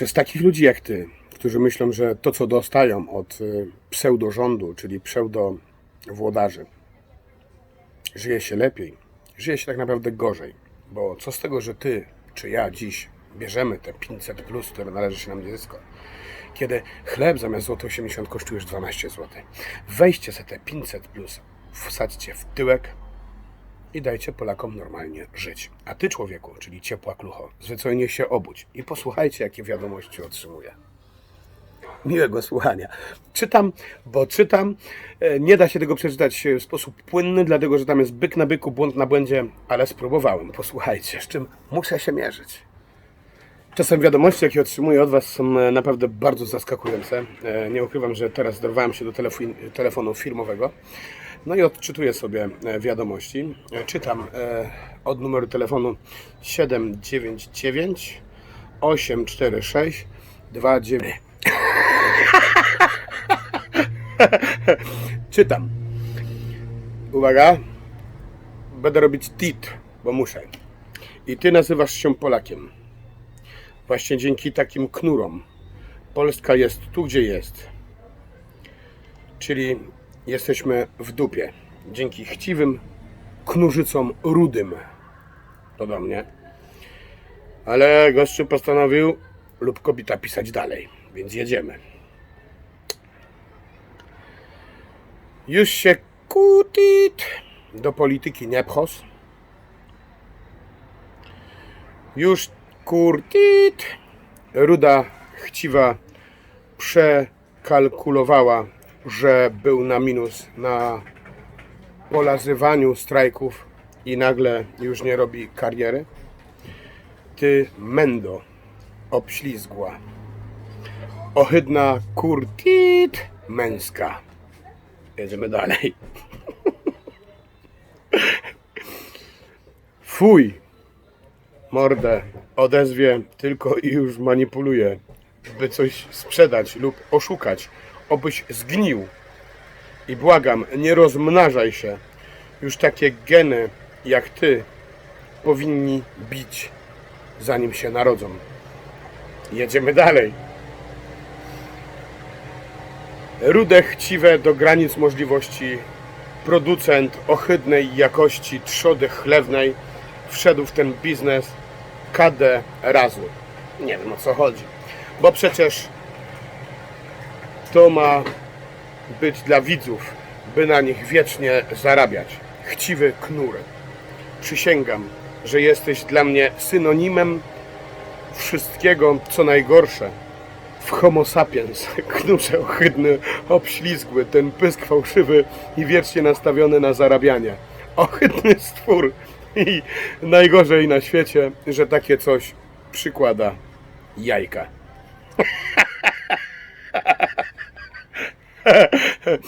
Przez takich ludzi jak ty, którzy myślą, że to, co dostają od y, pseudorządu, czyli pseudowłodarzy, żyje się lepiej, żyje się tak naprawdę gorzej. Bo co z tego, że ty czy ja dziś bierzemy te 500 plus, które należy się nam dziecko, kiedy chleb zamiast złoto 80 kosztuje już 12 zł. Weźcie sobie te 500 plus, wsadźcie w tyłek i dajcie Polakom normalnie żyć. A ty, człowieku, czyli ciepła klucho, zwyczajnie się obudź i posłuchajcie, jakie wiadomości otrzymuję. Miłego słuchania. Czytam, bo czytam. E, Nie da się tego przeczytać w sposób płynny, dlatego że tam jest byk na byku, błąd na błędzie, ale spróbowałem. Posłuchajcie, z czym muszę się mierzyć. Czasem wiadomości, jakie otrzymuję od Was, są e, naprawdę bardzo zaskakujące. E, Nie ukrywam, że teraz dorwałem się do telefon, telefonu firmowego. No i odczytuję sobie e, wiadomości. E, Czytam e, od numeru telefonu 799 846 29. Czytam. Uwaga. Będę robić tit, bo muszę. I ty nazywasz się Polakiem. Właśnie dzięki takim knurom Polska jest tu, gdzie jest. Czyli jesteśmy w dupie. Dzięki chciwym knurzycom rudym. To do mnie. Ale gościu postanowił lub kobieta pisać dalej, więc jedziemy. Już się kutit do polityki nie pchos. Już kurtit. Ruda chciwa przekalkulowała, że był na minus na polazywaniu strajków i nagle już nie robi kariery. Ty mendo obślizgła. Ohydna kurtit męska. Jedziemy dalej. Fuj! Mordę odezwie tylko i już manipuluje, by coś sprzedać lub oszukać, obyś zgnił. I błagam, nie rozmnażaj się. Już takie geny jak ty powinni bić, zanim się narodzą. Jedziemy dalej. Rude chciwe do granic możliwości producent ohydnej jakości trzody chlewnej wszedł w ten biznes KD razu. Nie wiem o co chodzi. Bo przecież to ma być dla widzów, by na nich wiecznie zarabiać. Chciwy knur. Przysięgam, że jesteś dla mnie synonimem wszystkiego, co najgorsze. W homo sapiens, knurze ohydny, obślizgły, ten pysk fałszywy i wiecznie nastawiony na zarabianie. Ohydny stwór i najgorzej na świecie, że takie coś przykłada jajka.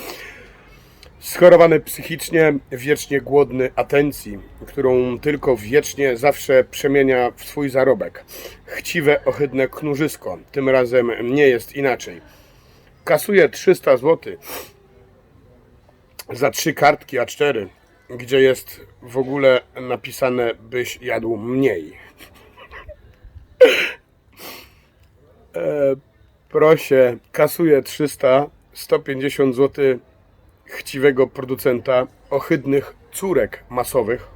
Schorowany psychicznie, wiecznie głodny atencji, którą tylko wiecznie zawsze przemienia w swój zarobek. Chciwe, ohydne knurzysko, tym razem nie jest inaczej. Kasuje 300 zł za trzy kartki A4, gdzie jest w ogóle napisane, byś jadł mniej. E, proszę, kasuje 300, 150 zł chciwego producenta ohydnych córek masowych.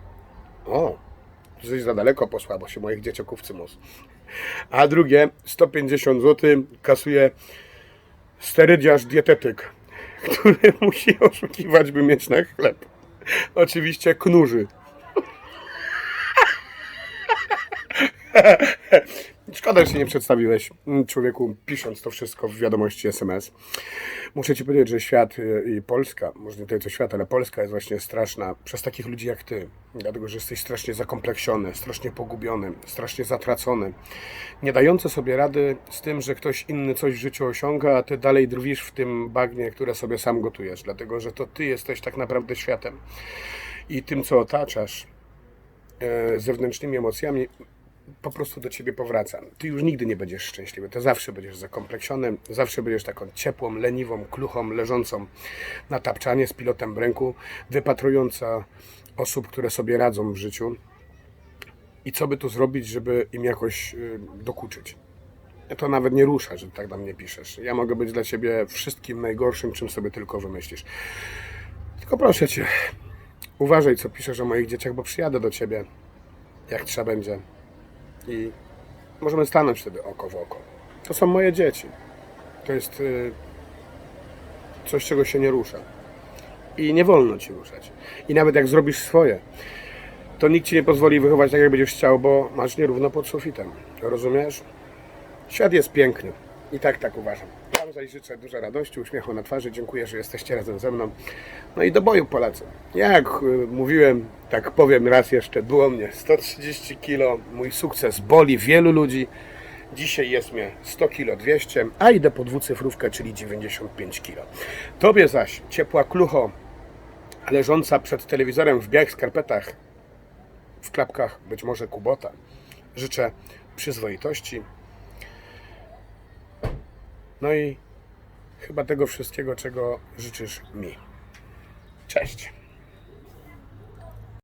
O, coś za daleko poszła, bo się moich dzieciaków cymus. A drugie, 150 zł kasuje sterydziarz dietetyk, który musi oszukiwać, by mieć na chleb. Oczywiście knurzy. Szkoda, że się nie przedstawiłeś, mm, człowieku, pisząc to wszystko w wiadomości SMS. Muszę Ci powiedzieć, że świat y, i Polska, może nie tyle co świat, ale Polska jest właśnie straszna przez takich ludzi jak Ty. Dlatego, że jesteś strasznie zakompleksiony, strasznie pogubiony, strasznie zatracony. Nie dający sobie rady z tym, że ktoś inny coś w życiu osiąga, a Ty dalej drwisz w tym bagnie, które sobie sam gotujesz. Dlatego, że to Ty jesteś tak naprawdę światem. I tym, co otaczasz, e, zewnętrznymi emocjami po prostu do ciebie powraca. Ty już nigdy nie będziesz szczęśliwy. Ty zawsze będziesz zakompleksiony, zawsze będziesz taką ciepłą, leniwą, kluchą, leżącą na tapczanie z pilotem w ręku, wypatrująca osób, które sobie radzą w życiu i co by tu zrobić, żeby im jakoś y, dokuczyć. to nawet nie rusza, że tak do mnie piszesz. Ja mogę być dla ciebie wszystkim najgorszym, czym sobie tylko wymyślisz. Tylko proszę cię, uważaj, co piszesz o moich dzieciach, bo przyjadę do ciebie, jak trzeba będzie. I możemy stanąć wtedy oko w oko. To są moje dzieci. To jest y, coś, czego się nie rusza. I nie wolno ci ruszać. I nawet jak zrobisz swoje, to nikt ci nie pozwoli wychować tak, jak będziesz chciał, bo masz nierówno pod sufitem. Rozumiesz? Świat jest piękny. I tak, tak uważam. Zaś życzę dużo radości, uśmiechu na twarzy. Dziękuję, że jesteście razem ze mną. No i do boju Polacy. Jak y, mówiłem, tak powiem raz jeszcze, było mnie 130 kg. Mój sukces boli wielu ludzi. Dzisiaj jest mnie 100 kg 200, a idę po dwucyfrówkę, czyli 95 kg. Tobie zaś, ciepła klucho, leżąca przed telewizorem w białych skarpetach, w klapkach być może Kubota. Życzę przyzwoitości. No i chyba tego wszystkiego, czego życzysz mi. Cześć.